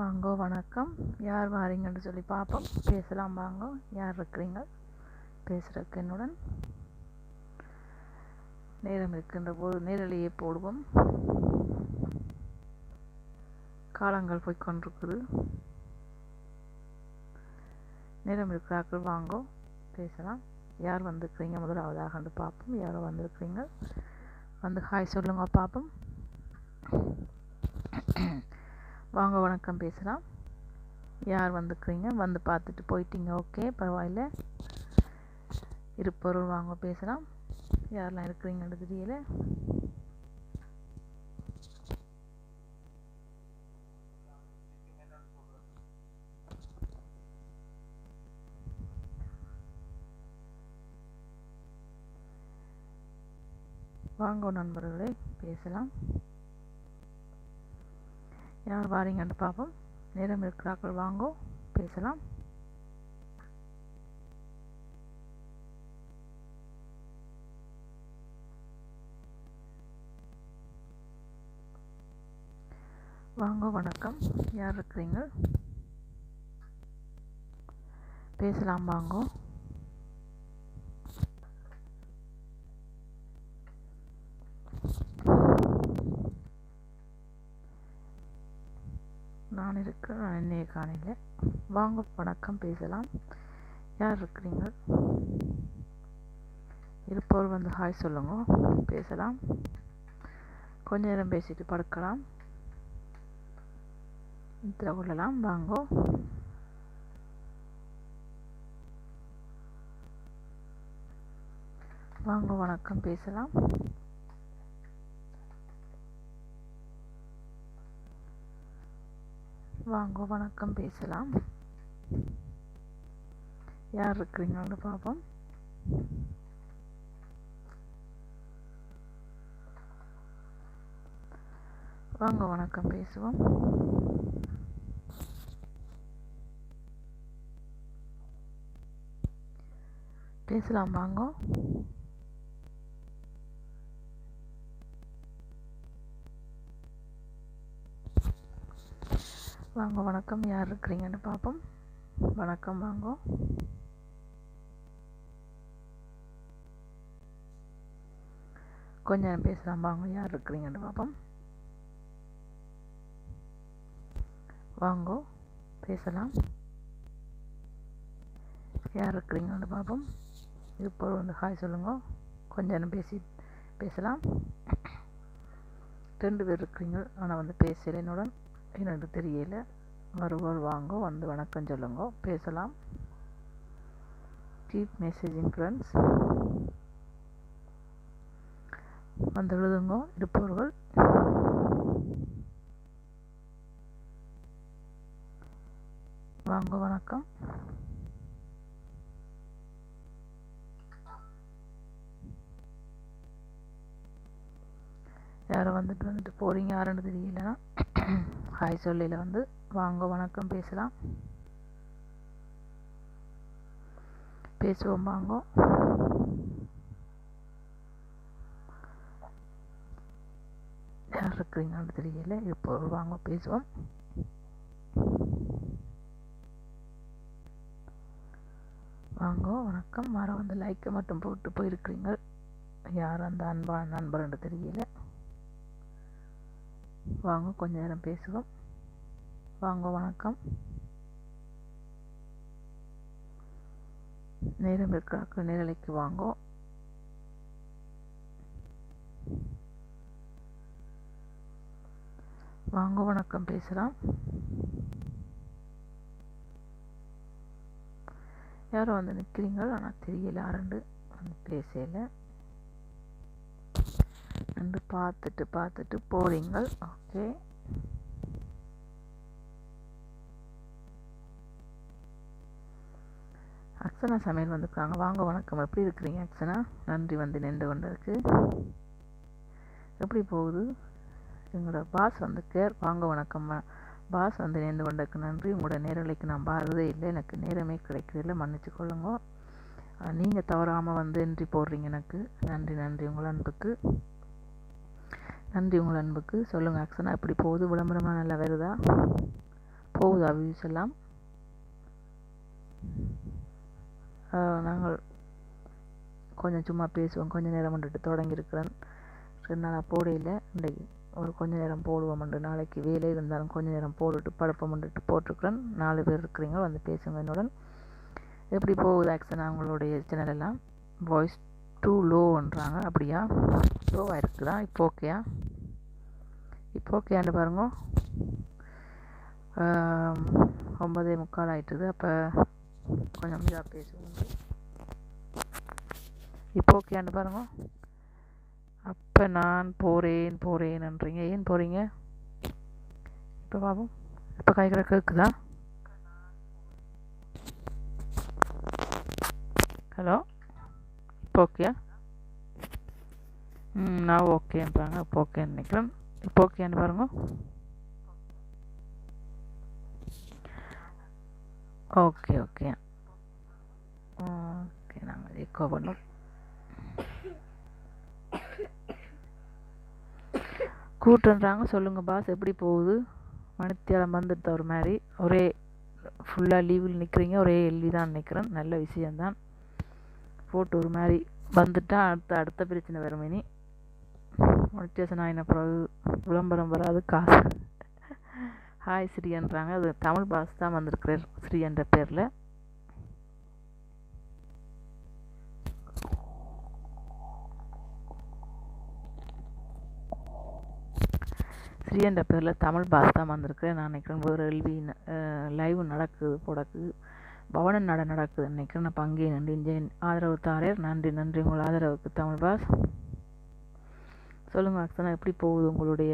வாங்கோ வணக்கம். யார் வாரீங்கன்னு சொல்லி பார்ப்போம் பேசலாம் வாங்கோ. யார் இருக்கிறீங்க? பேசுகிறக்கு என்னுடன்? நேரம் இருக்கின்ற போது நேரலையே போடுவோம். காலங்கள் போய்கொண்டிருக்குது நேரம் இருக்கிறாக்கள் வாங்கோ. பேசலாம். யார் வந்திருக்கிறீங்க? முதலாவதாக வந்து பார்ப்போம் யாரோ வந்திருக்கிறீங்க? வந்து ஹாய் சொல்லுங்க பார்ப்போம் வாங்க வணக்கம் பேசலாம். யார் வந்துக்கிறீங்க? வந்து பார்த்துட்டு போயிட்டீங்க. ஓகே பரவாயில்ல. இருப்பொருள் வாங்க பேசலாம். யாரெல்லாம் இருக்கிறீங்கன்னு தெரியல. வாங்க நண்பர்களே பேசலாம். யார் வாரீங்கன்னு பார்ப்போம். நேரம் இருக்கிறார்கள் வாங்கோ பேசலாம். வாங்க வணக்கம். யார் இருக்கிறீங்க பேசலாம் வாங்கோ. நான் இருக்கிற நான் காணையில் வாங்க வணக்கம் பேசலாம். யார் இருக்கிறீங்க? இருப்பவர் வந்து ஹாய் சொல்லுங்க. பேசலாம். கொஞ்ச நேரம் பேசிட்டு படுக்கலாம். இதில் கொள்ளலாம். வாங்கோ. வாங்க வணக்கம். பேசலாம். வாங்க வணக்கம் பேசலாம். யார் இருக்கிறீங்கன்னு பார்ப்போம். வாங்க வணக்கம் பேசுவோம். பேசலாம் வாங்க. வாங்க வணக்கம். யார் இருக்கிறீங்கன்னு பார்ப்போம். வணக்கம் வாங்க. கொஞ்ச நேரம் பேசலாம். வாங்க யார் இருக்கிறீங்கன்னு பார்ப்போம். வாங்கோ பேசலாம். யார் இருக்கிறீங்கன்னு பார்ப்போம். இப்போ வந்து ஹாய் சொல்லுங்க. கொஞ்ச நேரம் பேசி பேசலாம். ரெண்டு பேர் இருக்கிறீங்க. ஆனால் வந்து பேசலை என்னுடன். எனக்கு தெரியல. வருவோர் வாங்க வந்து வணக்கம் சொல்லுங்க. பேசலாம். கீப் மெசேஜிங் ஃப்ரெண்ட்ஸ் வந்து எழுதுங்க. இருப்பவர்கள். வாங்க வணக்கம். யாரும் வந்துட்டு வந்துட்டு போகிறீங்க யாருன்னு தெரியலனா ஹாய் சொல்லியில் வந்து வாங்க வணக்கம் பேசலாம். பேசுவோம் வாங்க. யார் இருக்கிறீங்கன்னு தெரியல இப்போ வாங்க பேசுவோம். வாங்க வணக்கம். வர வந்து லைக்கை மட்டும் போட்டு போயிருக்கிறீங்க. யார் அந்த அன்பான நண்பர்னு தெரியல. வாங்க கொஞ்ச நேரம் பேசுவோம். வாங்க வணக்கம். நேரம் இருக்கிறாக்கள் நேரலைக்கு வாங்கோ. வாங்க வணக்கம் பேசலாம். யாரும் வந்து நிற்கிறீங்க ஆனால் தெரியல ஆரண்டு வந்து பேசலை. என்று பார்த்துட்டு பார்த்துட்டு போகிறீங்க ஓகே அக்ஷனா சமையல் வந்துருக்காங்க. வாங்க வணக்கம். எப்படி இருக்கிறீங்க அக்ஷனா? நன்றி வந்து நின்று கொண்டிருக்கு. எப்படி போகுது? எங்களோட பாஸ் வந்து கேர் வாங்க வணக்கம். பாஸ் வந்து நேர்ந்து கொண்டதுக்கு நன்றி. உங்களோட நேரலைக்கு நான் பாரதே இல்லை. எனக்கு நேரமே கிடைக்கிறதில்ல மன்னிச்சு கொள்ளுங்க. நீங்கள் தவறாமல் வந்து என்ட்ரி போடுறீங்க எனக்கு. நன்றி நன்றி. உங்கள் அன்புக்கு. நன்றி உங்கள் அன்புக்கு. சொல்லுங்கள் ஆக்சனா எப்படி போகுது விளம்பரமாக நல்லா வருதா? போகுதா வியூஸ் எல்லாம்? நாங்கள் கொஞ்சம் சும்மா பேசுவோம். கொஞ்சம் நேரம் வந்துட்டு தொடங்கியிருக்கிறேன். ரெண்டு நாளாக போடையில் இன்றைக்கு ஒரு கொஞ்ச நேரம் போடுவோம் நாளைக்கு வேலை இருந்தாலும் கொஞ்ச நேரம் போட்டுட்டு படுப்போம் வந்துட்டு போட்டிருக்கிறேன். நாலு பேர் இருக்கிறீங்க வந்து பேசுங்க என்னுடன். எப்படி போகுது ஆக்சனா அவங்களுடைய சேனல் எல்லாம்? வாய்ஸ் டூ லோன்றாங்க அப்படியா? லோவாக இருக்குதா இப்போ ஓகேயா இப்போ ஓகேயாண்டு பாருங்க. ஒன்பதே முக்கால் ஆயிட்டுது. அப்போ கொஞ்சம் இதாக பேசுவோம் இப்போ ஓகேயாண்டு பாருங்க. அப்போ நான் போகிறேன் போகிறேன்ன்றீங்க ஏன் போகிறீங்க இப்போ பாப்போம் இப்போ காய்கறி கேட்குதா ஹலோ இப்போ ஓகேயா ம் நான் ஓகேன்றாங்க இப்போ ஓகேன்னு நினைக்கிறேன். இப்போ ஓகேன்னு பாருங்க. ஓகே ஓகே ஓகே நாங்கள் எக்கோ பண்ணோம். கூட்டுன்றாங்க. சொல்லுங்கள் பாஸ் எப்படி போகுது? மணித்தியாலம் வந்துட்டு ஒரு மாதிரி. ஒரே ஃபுல்லாக லீவில் நிற்கிறீங்க ஒரே எல்வி தான் நிற்கிறேன் நல்ல விஷயந்தான் போட்டு ஒரு மாதிரி வந்துட்டா அடுத்த அடுத்த பிரச்சனை வரும் இனி. மொனிட்டேஷன் ஆகின பிறகு விளம்பரம் வராது காசு. ஹாய் ஸ்ரீன்றாங்க அது தமிழ் பாஸ் தான் வந்திருக்கிறார் ஸ்ரீ என்ற பேரில். ஸ்ரீ என்ற பேரில் தமிழ் பாஸ் தான் வந்திருக்கிறேன் நான் நினைக்கிறேன் ஒரு எல்வி லைவ் நடக்குது போடக்கு பவன நட நடக்குது. நினைக்கிறேன் நான் அங்கேயே நன்றி இஞ்சேன் ஆதரவு தாரர். நன்றி நன்றி. உங்கள் ஆதரவுக்கு தமிழ் பாஸ். சொல்லுங்கள் அக்சனா எப்படி போகுது உங்களுடைய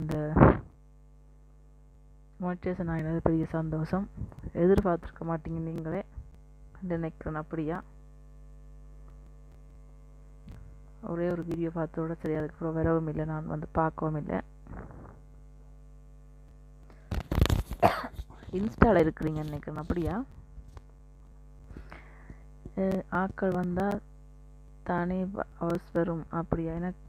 இந்த மோட்டிவேஷன் ஆகினது பெரிய சந்தோஷம். எதிர்பார்த்துருக்க மாட்டீங்க நீங்களே. நினைக்கிறேன் அப்படியா? ஒரே ஒரு வீடியோ பார்த்தோட சரி அதுக்கப்புறம் வரவும் இல்லை. நான் வந்து பார்க்கவும் இல்லை. இன்ஸ்டாவில் இருக்கிறீங்க நினைக்கிறேன். அப்படியா? ஆக்கள் வந்தால் தானே அவஸ் வரும். அப்படியா? எனக்கு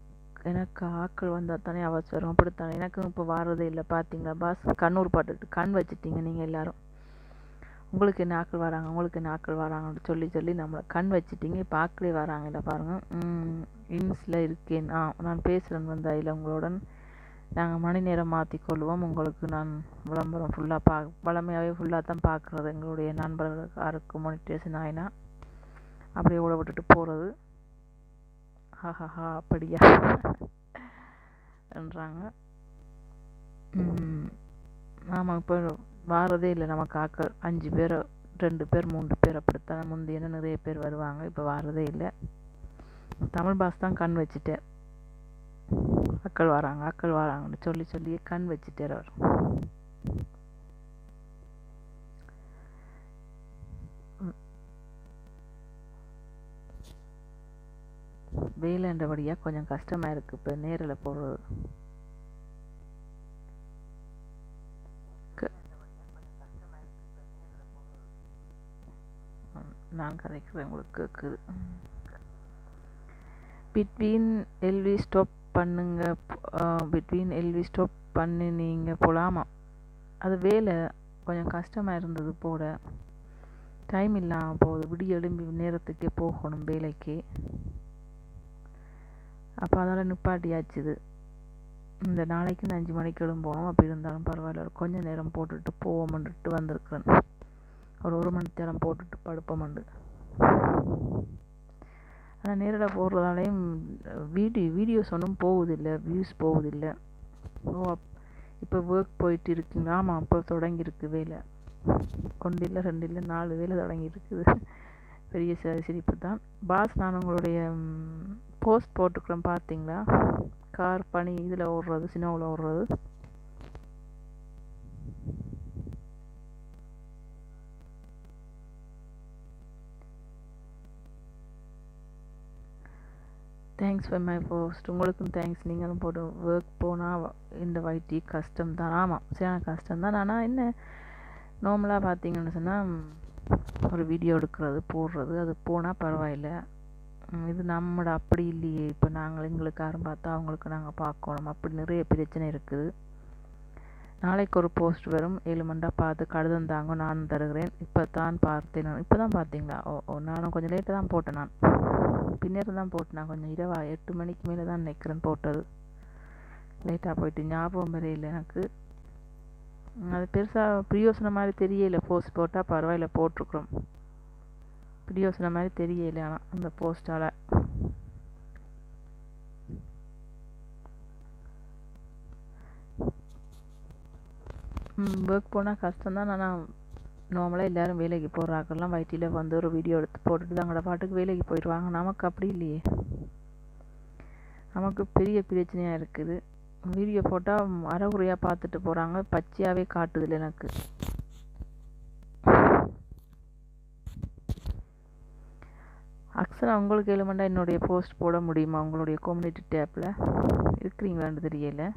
எனக்கு ஆக்கள் வந்தால் தானே அவஸ் வரும். அப்படித்தானே? எனக்கும் இப்போ வாரதே இல்லை பார்த்தீங்களா பாஸ் கண்ணூர் பாட்டுட்டு கண் வச்சுட்டீங்க நீங்கள் எல்லாரும். உங்களுக்கு என்ன ஆக்கள் வராங்க? உங்களுக்கு என்ன ஆக்கள் வராங்கன்னு சொல்லி சொல்லி நம்மளை கண் வச்சுட்டீங்க. இப்போ ஆக்களே வராங்க. இல்லை பாருங்கள் இன்ஸில் இருக்கேன். ஆ நான் பேசுகிறேன் வந்து அதில் உங்களுடன். நாங்கள் மணி நேரம் மாற்றிக்கொள்வோம் உங்களுக்கு நான் விளம்பரம் ஃபுல்லாக பா வளமையாகவே ஃபுல்லாக தான் பார்க்குறது. எங்களுடைய நண்பர்களுக்கு யாருக்கு மொனிட்டேஷன் ஆயினா அப்படியே ஓட விட்டுட்டு போகிறது ஹஹஹா அப்படியா? என்றாங்க. ஆமாம் இப்போ வாரதே இல்லை. நம்ம காக்க அஞ்சு பேர் ரெண்டு பேர் மூன்று பேர் அப்படித்தான். முந்தைய நிறைய பேர் வருவாங்க. இப்போ வாரதே இல்லை. தமிழ் பாஸ் தான் கண் வச்சுட்டேன். அக்கள் வராங்க அக்கள் வராங்கன்னு சொல்லி சொல்லி கண் வச்சுட்டார் அவர். வேலைன்றபடியாக கொஞ்சம் கஷ்டமாக இருக்குது இப்போ நேரில் போடுறது நான் கதைக்கிறேன் உங்களுக்கு கேட்குது பிட்வீன் எல்வி ஸ்டாப் பண்ணுங்க. பிட்வீன் எல்வி ஸ்டாப் பண்ணி நீங்கள் போகலாமா அது வேலை கொஞ்சம் கஷ்டமாக இருந்தது போட டைம் இல்லாமல் போகுது. விடிய எழும்பி நேரத்துக்கே போகணும் வேலைக்கு. அப்போ அதெல்லாம் நிப்பாட்டியாச்சுது இந்த நாளைக்கு இந்த அஞ்சு மணிக்கு எழும்போம் அப்படி இருந்தாலும் பரவாயில்ல. ஒரு கொஞ்சம் நேரம் போட்டுட்டு போவோம்ன்ட்டு வந்திருக்கிறேன். ஒரு ஒரு மணி நேரம் போட்டுட்டு படுப்போம்ண்டு ஆனால் நேரில் போடுறதாலையும் வீடியோ வீடியோஸ் ஒன்றும் போகுதில்லை வியூஸ் போகுதில்லை ஓ இப்போ ஒர்க் போயிட்டு இருக்குங்களா ஆமாம் அப்போ தொடங்கியிருக்கு வேலை. ஒன்று இல்லை ரெண்டு இல்லை நாலு வேலை தொடங்கியிருக்குது பெரிய சிரிப்பு தான். பாஸ் நான் உங்களுடைய போஸ்ட் போட்டுக்கிறேன் பார்த்தீங்களா? கார் பனி இதில் ஓடுறது சினோவில் ஓடுறது. தேங்க்ஸ் ஃபார் மை போஸ்ட் உங்களுக்கும் தேங்க்ஸ் நீங்களும் போட்டு ஒர்க் போனால் இந்த வைட்டி கஷ்டம் தான். ஆமாம் சரியான கஷ்டம் தான். ஆனால் என்ன? நார்மலாக பார்த்தீங்கன்னு சொன்னால் ஒரு வீடியோ எடுக்கிறது போடுறது அது போனால் பரவாயில்ல. இது நம்மளோட அப்படி இல்லையே. இப்போ நாங்கள் எங்களுக்கு யாரும் பார்த்தா அவங்களுக்கு நாங்கள் பார்க்கணும். அப்படி நிறைய பிரச்சனை இருக்குது. நாளைக்கு ஒரு போஸ்ட் வரும். ஏழு மண்டா பார்த்து கடிதம் தாங்க நானும் தருகிறேன். இப்போ தான் பார்த்தேன் இப்போ தான் பார்த்தீங்களா? ஓ ஓ நானும் கொஞ்சம் லேட்டாக தான் போட்டேன் நான். பின்னர் தான் போட்டேன் நான் கொஞ்சம். இரவா எட்டு மணிக்கு மேலே தான் நினைக்கிறேன் போட்டது. லேட்டாக போயிட்டு ஞாபகம் வரையே இல்லை எனக்கு. அது பெருசாக பிரியோசனை மாதிரி தெரியல. போஸ்ட் போட்டால் பரவாயில்ல போட்டிருக்குறோம். பிரியோசனை மாதிரி தெரியல ஆனால் அந்த போஸ்டால் ஒர்க் போனால் கஷ்டம்தான். ஆனால் நார்மலாக எல்லோரும் வேலைக்கு போகிறாக்கெல்லாம் வயிற்றில் வந்து ஒரு வீடியோ எடுத்து போட்டுட்டு தங்களோட பாட்டுக்கு வேலைக்கு போயிடுவாங்க நமக்கு அப்படி இல்லையே. நமக்கு பெரிய பிரச்சனையாக இருக்குது. வீடியோ போட்டால் அறகுறையாக பார்த்துட்டு போகிறாங்க பச்சையாகவே காட்டுதில்லை எனக்கு. அக்ஸரா உங்களுக்கு எழுமண்டா என்னுடைய போஸ்ட் போட முடியுமா? உங்களுடைய கம்யூனிட்டி டேப்பில் இருக்கிறீங்களான்னு தெரியலை.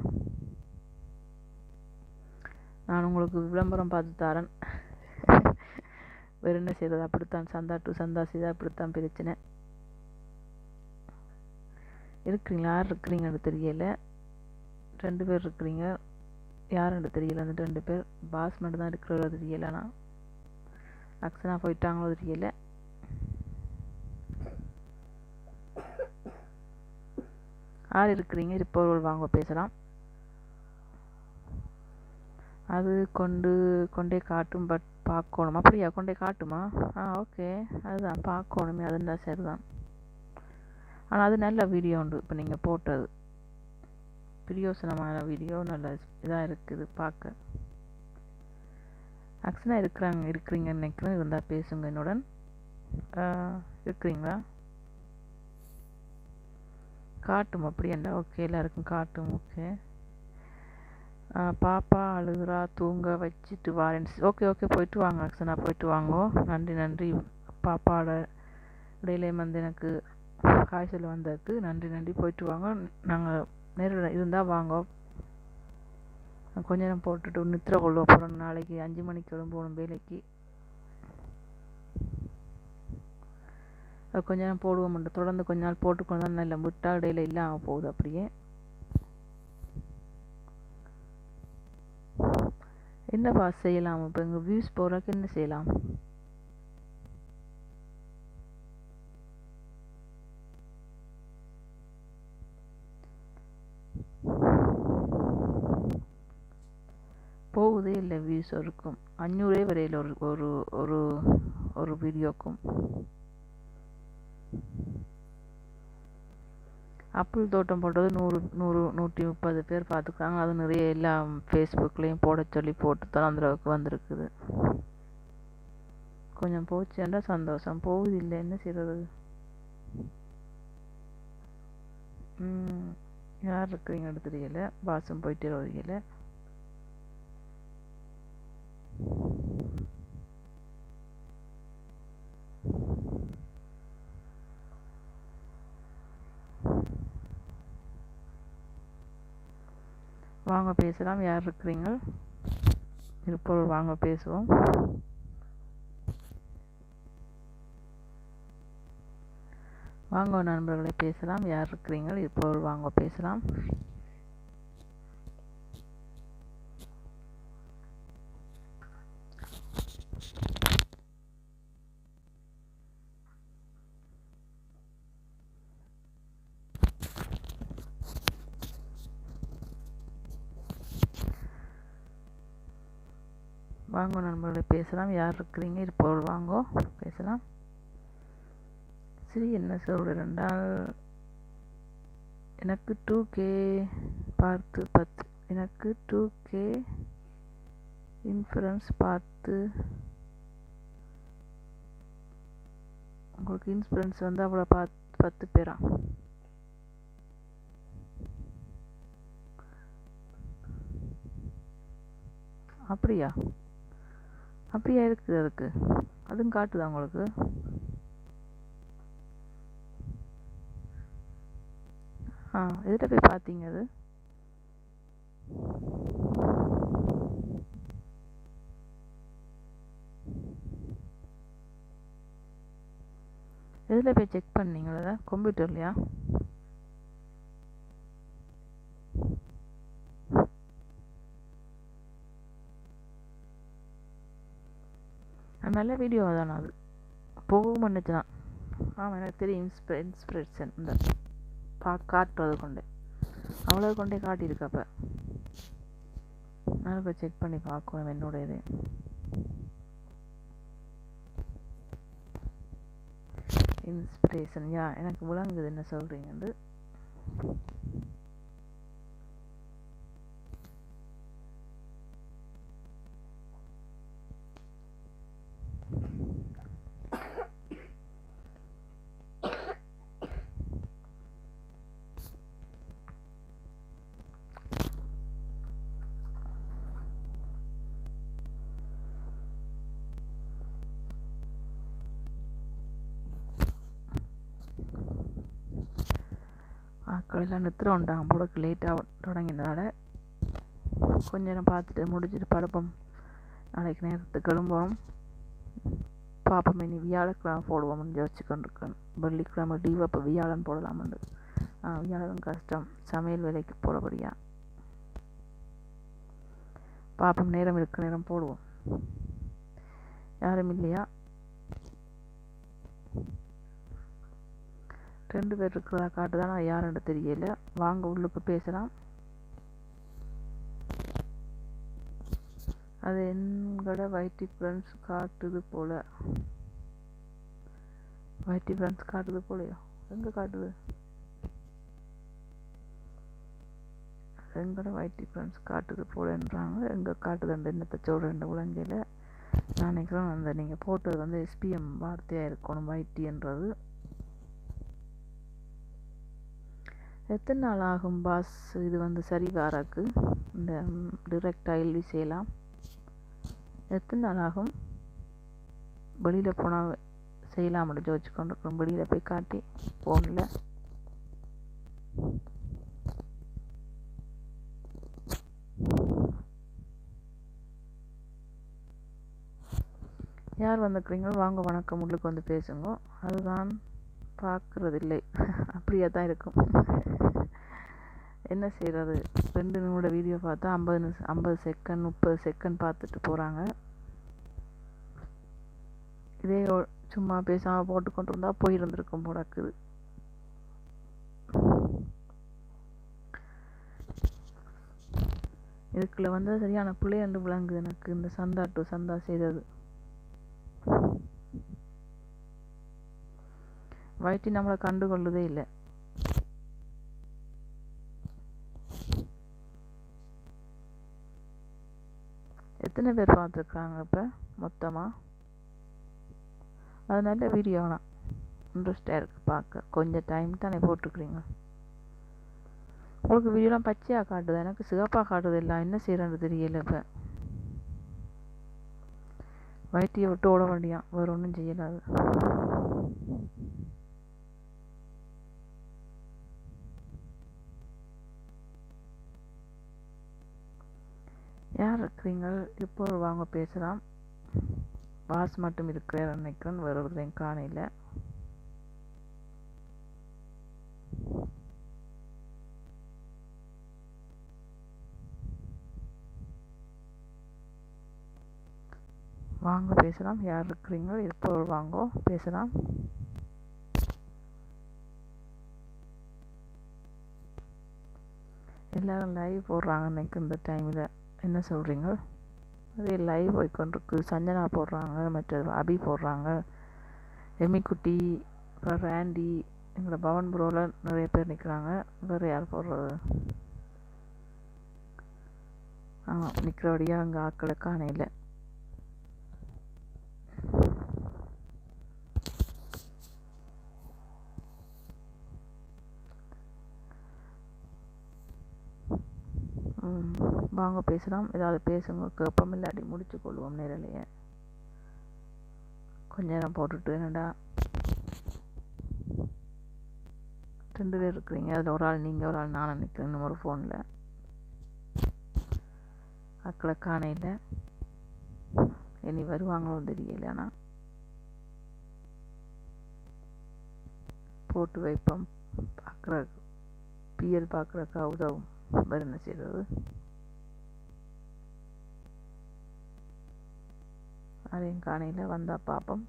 நான் உங்களுக்கு விளம்பரம் பார்த்து தரேன். வேறு என்ன செய்கிறது அப்படித்தான். சந்தா டு சந்தா செய்தா அப்படித்தான் பிரச்சனை. இருக்கிறீங்களா? யார் இருக்கிறீங்கன்னு தெரியல. ரெண்டு பேர் இருக்கிறீங்க. யாருன்னு தெரியல. அந்த ரெண்டு பேர். பாஸ் மட்டும் தான் இருக்கிறவரோ தெரியலண்ணா அக்ஸனா போயிட்டாங்களோ தெரியல. யார் இருக்கிறீங்க? இருப்பவர்கள் வாங்க பேசலாம். அது கொண்டு கொண்டே காட்டும் பட் பார்க்கணும்? அப்படியா? கொண்டே காட்டுமா? ஆ ஓகே அதுதான் பார்க்கணுமே. அதுதான் சரி தான் ஆனால் அது நல்ல வீடியோ உண்டு. இப்போ நீங்கள் போட்டது. பிரியோசனமான வீடியோ நல்ல இதாக இருக்குது. பார்க்க. ஆக்சுவலாக இருக்கிறாங்க இருக்கிறீங்கன்னு நினைக்கிறேன். இருந்தால் பேசுங்க என்னுடன். இருக்கிறீங்களா? காட்டும் அப்படியாண்டா? ஓகே எல்லாருக்கும் காட்டும். ஓகே பாப்பா அழுகுறா தூங்க வச்சுட்டு வாரேன் ஓகே ஓகே போயிட்டு வாங்க அக்ஷனா போயிட்டு வாங்கோ. நன்றி நன்றி. பாப்பாவோட இடையிலே வந்து எனக்கு காய்ச்சல் வந்ததுக்கு நன்றி நன்றி. போயிட்டு வாங்க. நாங்கள் நேரில் இருந்தால் வாங்க. கொஞ்ச நேரம் போட்டுட்டு நித்திர கொள்ள போகிறோம் நாளைக்கு அஞ்சு மணிக்கு போகணும் வேலைக்கு. அது கொஞ்ச நேரம் போடுவோம் தொடர்ந்து கொஞ்ச நாள் போட்டுக்கொண்டு தான் நல்ல விட்டால் இடையில இல்லாமல் போகுது அப்படியே. என்னப்பா செய்யலாம்? இப்போ எங்கள் வியூஸ் போகிறக்கு என்ன செய்யலாம்? போகுதே இல்லை வியூஸ் இருக்கும் அஞ்சூறே வரையில் ஒரு ஒரு ஒரு ஒரு வீடியோக்கும் ஆப்பிள் தோட்டம் போட்டது நூறு நூறு நூற்றி முப்பது பேர் பார்த்துக்கிறாங்க. அது நிறைய எல்லாம் ஃபேஸ்புக்லேயும் போட சொல்லி போட்டு தான் அந்த அளவுக்கு வந்திருக்குது. கொஞ்சம் போச்சுன்னா சந்தோஷம். போகுது இல்லை என்ன செய்கிறது யார் இருக்கிறீங்கன்னு தெரியல. பாசம் போயிட்டு வரல வாங்க பேசலாம். யார் இருக்கிறீங்க இருப்பவர் வாங்க பேசுவோம். வாங்க நண்பர்களை பேசலாம். யார் இருக்கிறீங்க இருப்பவர் வாங்க பேசலாம். வாங்க நண்பர்களை பேசலாம். யார் இருக்கிறீங்க? இருப்பவர்கள் வாங்கோ பேசலாம். சரி என்ன சொல்கிறேன்டால் எனக்கு டூ கே பார்த்து பத்து. எனக்கு டூ கே இன்ஃபுரன்ஸ் பார்த்து உங்களுக்கு இன்சூரன்ஸ் வந்து அவ்வளோ பத் பத்து பேரா? அப்படியா? அப்படியா இருக்குது அதுக்கு? அதுவும் காட்டுதா உங்களுக்கு? ஆ எதில் போய் பார்த்தீங்க அது? எதில் போய் செக் பண்ணீங்களா கம்ப்யூட்டர்லையா நல்ல வீடியோ தான் அது? போகவும் நினச்சினான் ஆமாம் எனக்கு தெரியும் இன்ஸ்பிர இன்ஸ்பிரேஷன் இந்த பா காட்டுறது கொண்டு. அவ்வளோ கொண்டே காட்டியிருக்கப்ப நான் இப்போ செக் பண்ணி பார்க்கணும் என்னுடைய இது இன்ஸ்பிரேஷன் யா எனக்கு விளங்குது என்ன சொல்கிறீங்க வந்து எல்லாம் நித்திர உண்டாங்க போடக்கு லேட்டாக தொடங்கினதால கொஞ்ச நேரம் பார்த்துட்டு முடிச்சுட்டு படுப்போம். நாளைக்கு நேரத்துக்கு கிளம்புவோம் பாப்பம் இனி வியாழக்கிழமை போடுவோம்னு யோசிச்சு கொண்டிருக்கேன் வெள்ளிக்கிழமை லீவ் அப்போ வியாழன் போடலாம்னு ஆ வியாழன் கஷ்டம். சமையல் வேலைக்கு போகிறபடியா பாப்பம் நேரம் இருக்க நேரம் போடுவோம். யாரும் இல்லையா? ரெண்டு பேர் இருக்கிறதா காட்டுதான் நான் யாருன்னு தெரியல. வாங்க உள்ளுக்கு பேசலாம். அது எங்களோட வைட்டி ஃப்ரெண்ட்ஸ் காட்டுது போல. வைட்டி ஃப்ரெண்ட்ஸ் காட்டுது போலையோ? எங்கே காட்டுது? எங்களோட வைட்டி ஃப்ரெண்ட்ஸ் காட்டுது போலன்றாங்க. எங்கே காட்டுதுண்டு என்னத்தை சொல்கிறேன் உலங்கையில்? நான் நினைக்கிறேன் அந்த நீங்கள் போட்டது வந்து எஸ்பிஎம் வார்த்தையாக இருக்கணும் வைட்டின்றது. எத்தனை நாள் ஆகும் பாஸ் இது வந்து சரி வாராக்கு. இந்த டிரெக்ட் எல்வி செய்யலாம். எத்தனை நாள் ஆகும்? வெளியில் போனால் செய்யலாம் ஜோதிச்சு கொண்டிருக்கோம் வெளியில் போய் காட்டி ஃபோனில் யார் வந்துக்கிறீங்களோ வாங்க வணக்கம். உள்ளுக்கு வந்து பேசுங்க. அதுதான் பார்க்குறதில்லை அப்படியே தான் இருக்கும். என்ன செய்கிறது ரெண்டு நிமிட வீடியோ பார்த்தா ஐம்பது நிமிஷம் ஐம்பது செகண்ட் முப்பது செகண்ட் பார்த்துட்டு போகிறாங்க இதே சும்மா பேசாமல் போட்டு கொண்டு இருந்தால் போயிருந்திருக்கும் போடக்குது இதுக்குள்ள வந்து சரியான பிள்ளையாண்டு விளங்குது எனக்கு இந்த சந்தா டு சந்தா செய்தது. வயிற்று நம்மளை கண்டுகொள்ளுதே இல்லை எத்தனை பேர் பார்த்துருக்காங்க இப்போ மொத்தமாக அது நல்ல வீடியோனா இன்ட்ரெஸ்டாக இருக்குது பார்க்க கொஞ்சம் டைம் தானே போட்டுருக்குறீங்க உங்களுக்கு வீடியோலாம் பச்சையாக காட்டுது எனக்கு சிகப்பாக காட்டுது எல்லாம் என்ன செய்கிறேன்னு தெரியல இப்போ வயிற்றியை விட்டு ஓட வேண்டியான் வேறு ஒன்றும் செய்யலாது யார் இருக்கிறீங்க இப்போ வாங்க பேசலாம். பாஸ் மட்டும் இருக்கிறார் நினைக்கிறேன் வேற ஒருத்தரையும் காணையில். வாங்க பேசலாம். யார் இருக்கிறீங்க இப்போ வாங்க பேசலாம். எல்லாரும் லைவ் போடுறாங்க இன்னைக்கு இந்த டைமில் என்ன சொல்கிறீங்க அதே லைவ் போய்கொண்டிருக்கு சஞ்சனா போடுறாங்க மற்ற அபி போடுறாங்க எமிக்குட்டி அப்புறம் ரேண்டி எங்களோட பவன் ப்ரோவில் நிறைய பேர் நிற்கிறாங்க வேறு யார் போடுறது? ஆமாம் நிற்கிறபடியாக அங்கே ஆக்களை காணையில் வாங்க பேசலாம். ஏதாவது பேசுங்க கேட்போம் இல்லாட்டி முடிச்சு கொள்வோம் நேரலையே. கொஞ்ச நேரம் போட்டுட்டு என்னடா? ரெண்டு பேர் இருக்கிறீங்க. அதில் ஒரு ஆள் நீங்கள் ஒரு ஆள் நானும் நிற்கிறேன் ஒரு ஃபோனில் அக்களை காணையில். இனி வருவாங்களோ தெரியல ஆனால் போட்டு வைப்போம். பார்க்குற பிஎல் பார்க்குறக்கா உதவும் வேறு என்ன செய்கிறது அதையும் காணையில் வந்தால் பார்ப்போம்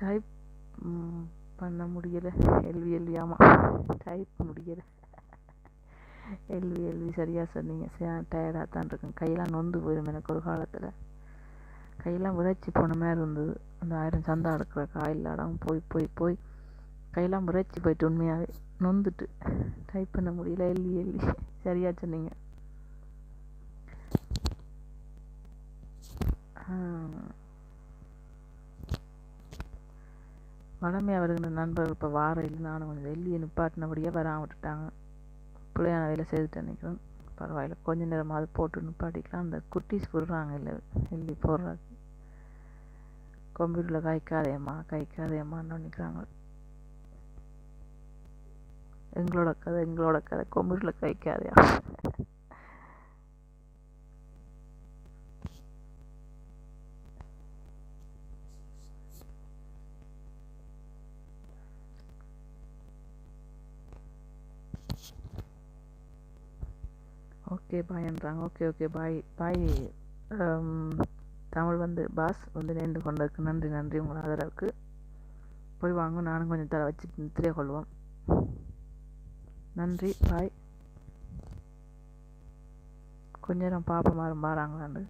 டைப் பண்ண முடியலை. எல்வி எல்வி ஆமாம் டைப் முடியலை. எல்வி எல்வி சரியாக சொன்னீங்க. டயர்டாக தான் இருக்கேன். கையெல்லாம் நொந்து போயிடும் எனக்கு ஒரு காலத்தில். கையெல்லாம் விரைச்சி போன மாதிரி இருந்தது. அந்த ஆயிரம் சந்தா எடுக்கிற காயில் இடம் போய் போய் போய் கையெல்லாம் விரைச்சி போயிட்டு உண்மையாகவே நொந்துட்டு டைப் பண்ண முடியல. எல்வி எல்வி சரியாக சொன்னீங்க. வளமையாக வருகின்ற நண்பர்கள் இப்போ வார இல்லை நானும் கொஞ்சம் வெள்ளியை நிப்பாட்டினபடியாக வராமல் விட்டுட்டாங்க. பிள்ளையான வேலை செய்துட்டு நினைக்கிறேன் பரவாயில்ல. கொஞ்ச நேரமாவது போட்டு நிப்பாட்டிக்கலாம். அந்த குட்டீஸ் விடுறாங்க இல்லை வெள்ளி போடுறாங்க. கம்ப்யூட்டரில் கைக்காதேம்மா கைக்காதேம்மான்னு நினைக்கிறாங்க. எங்களோட கதை எங்களோட கதை. கம்ப்யூட்டரில் கைக்காதையா? Okay பாய்ன்றாங்க okay okay bye bye Tamil வந்து பாஸ் வந்து நேர்ந்து கொண்டதுக்கு நன்றி நன்றி. உங்கள் ஆதரவுக்கு போய் வாங்க நானும் கொஞ்சம் தலை வச்சு நித்திரையை கொள்வோம். நன்றி பாய் கொஞ்ச நேரம் பாப்பா மாறும் மாறாங்களான்னு.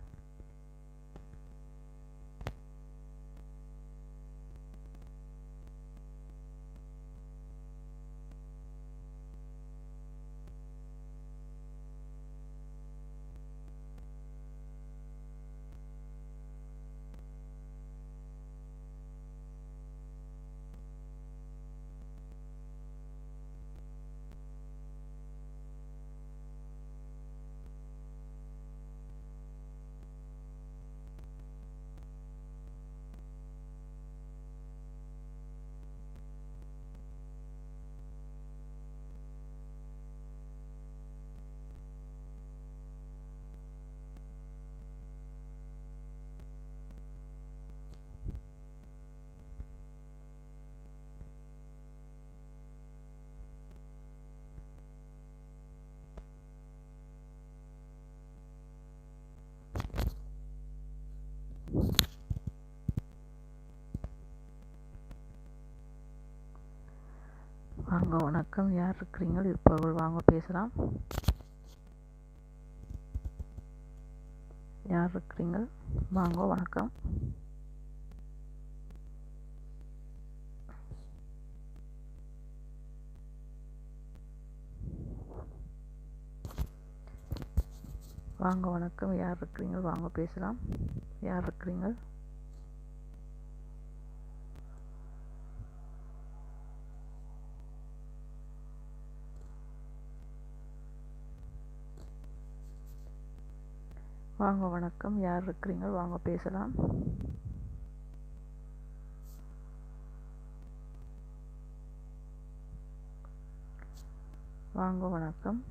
வாங்க வணக்கம். யார் இருக்கிறீங்கள் இருப்பவர்கள் வாங்க பேசலாம். யார் இருக்கிறீங்க வாங்க வணக்கம். வாங்க வணக்கம். யார் இருக்கிறீங்க வாங்க பேசலாம். யார் இருக்கிறீங்க வாங்க வணக்கம். யார் இருக்கிறீங்க? வாங்க பேசலாம். வாங்க வணக்கம்.